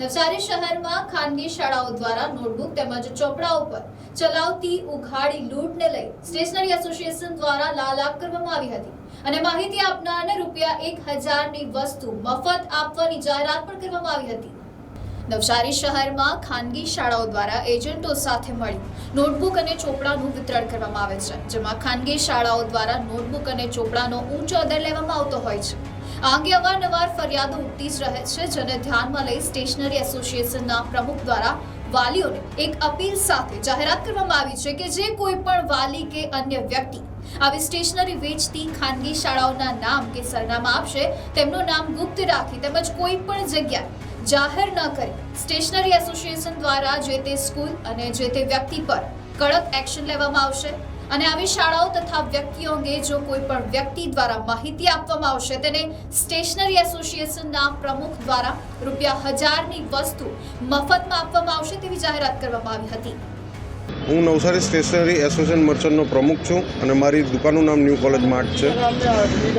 નવસારી શહેરમાં ખાનગી શાળાઓ દ્વારા નોટબુક તેમજ ચોપડા ઉપર ચલાવતી ઉઘાડી લૂંટને લઈ સ્ટેશનરી એસોસિએશન દ્વારા લાલાક કરવામાં આવી હતી અને માહિતી આપનારને રૂપિયા એક હજારની વસ્તુ મફત આપવાની જાહેરાત પણ કરવામાં આવી હતી. નવસારી શહેરમાં ખાનગી શાળાઓ દ્વારા એજન્ટો સાથે મળી નોટબુક અને ચોપડાનું વિતરણ કરવામાં આવે છે, જેમાં ખાનગી શાળાઓ દ્વારા નોટબુક અને ચોપડાનો ઊંચો દર લેવામાં આવતો હોય છે. આ અંગે અવારનવાર ફરિયાદો ઉઠતી જ રહે છે, જેને ધ્યાનમાં લઈ સ્ટેશનરી એસોસિએશનના પ્રમુખ દ્વારા વાલીઓને એક અપીલ સાથે જાહેરાત કરવામાં આવી છે કે જે કોઈ પણ વાલી કે અન્ય વ્યક્તિ આવી સ્ટેશનરી વેચતી ખાનગી શાળાઓના નામ કે સરનામા આપશે, તેમનું નામ ગુપ્ત રાખી તેમજ કોઈ પણ જગ્યાએ જાહેર ન કરી સ્ટેશનરી એસોસિએશન દ્વારા જે તે સ્કૂલ અને જે તે વ્યક્તિ પર કડક એક્શન લેવામાં આવશે. અને આવી શાળાઓ તથા વ્યક્તિઓ અંગે જો કોઈ પણ વ્યક્તિ દ્વારા માહિતી આપવામાં આવશે, તેને સ્ટેશનરી એસોસિએશનના પ્રમુખ દ્વારા રૂપિયા હજારની વસ્તુ મફતમાં આપવામાં આવશે તેવી જાહેરાત કરવામાં આવી હતી. હું નવસારી સ્ટેશનરી એસોસિએશન મર્ચન્ટનો પ્રમુખ છું અને મારી દુકાનનું નામ ન્યૂ કોલેજ માર્ટ છે.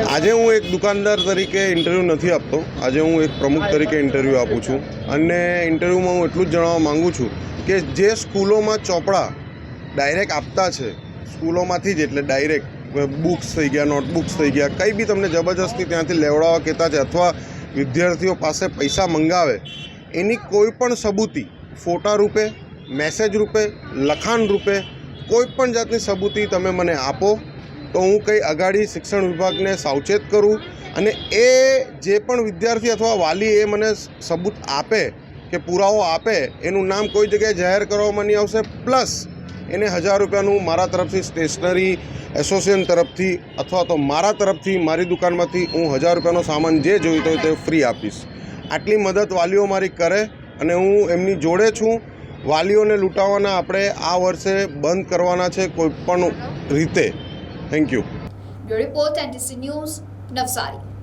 આજે હું એક દુકાનદાર તરીકે ઇન્ટરવ્યૂ નથી આપતો. આજે હું એક પ્રમુખ તરીકે ઇન્ટરવ્યૂ આપું છું. અને ઇન્ટરવ્યૂમાં હું એટલું જ જણાવવા માગું છું કે જે સ્કૂલોમાં ચોપડા ડાયરેક્ટ આપતા છે સ્કૂલોમાંથી જ એટલે ડાયરેક્ટ બુક્સ થઈ ગયા, નોટબુક્સ થઈ ગયા. કંઈ બી તમને જબરજસ્તી ત્યાંથી લેવડાવવા કહેતા છે અથવા વિદ્યાર્થીઓ પાસે પૈસા મંગાવે, એની કોઈ પણ સબૂતી, ફોટા રૂપે, મેસેજ રૂપે, લખાણ રૂપે, કોઈ પણ જાતની સબૂતી તમે મને આપો, તો હું કંઈ અગાડી શિક્ષણ વિભાગને સાવચેત કરું અને એ જે પણ વિદ્યાર્થી અથવા વાલી એ મને સબૂત આપે કે પુરાવો આપે, એનું નામ કોઈ જગ્યાએ જાહેર કરવામાં નહીં આવશે. પ્લસ એને હજાર રૂપિયાનું મારા તરફથી સ્ટેશનરી એસોસિએશન તરફથી અથવા તો મારા તરફથી મારી દુકાનમાંથી હું હજાર રૂપિયાનો સામાન જે જોઈતો હોય તે ફ્રી આપીશ. આટલી મદદ વાલીઓ મારી કરે અને હું એમની જોડે છું. વાલીઓને લૂંટાવાના આપણે આ વર્ષે બંધ કરવાના છે કોઈ પણ રીતે. Thank you report and news Navsari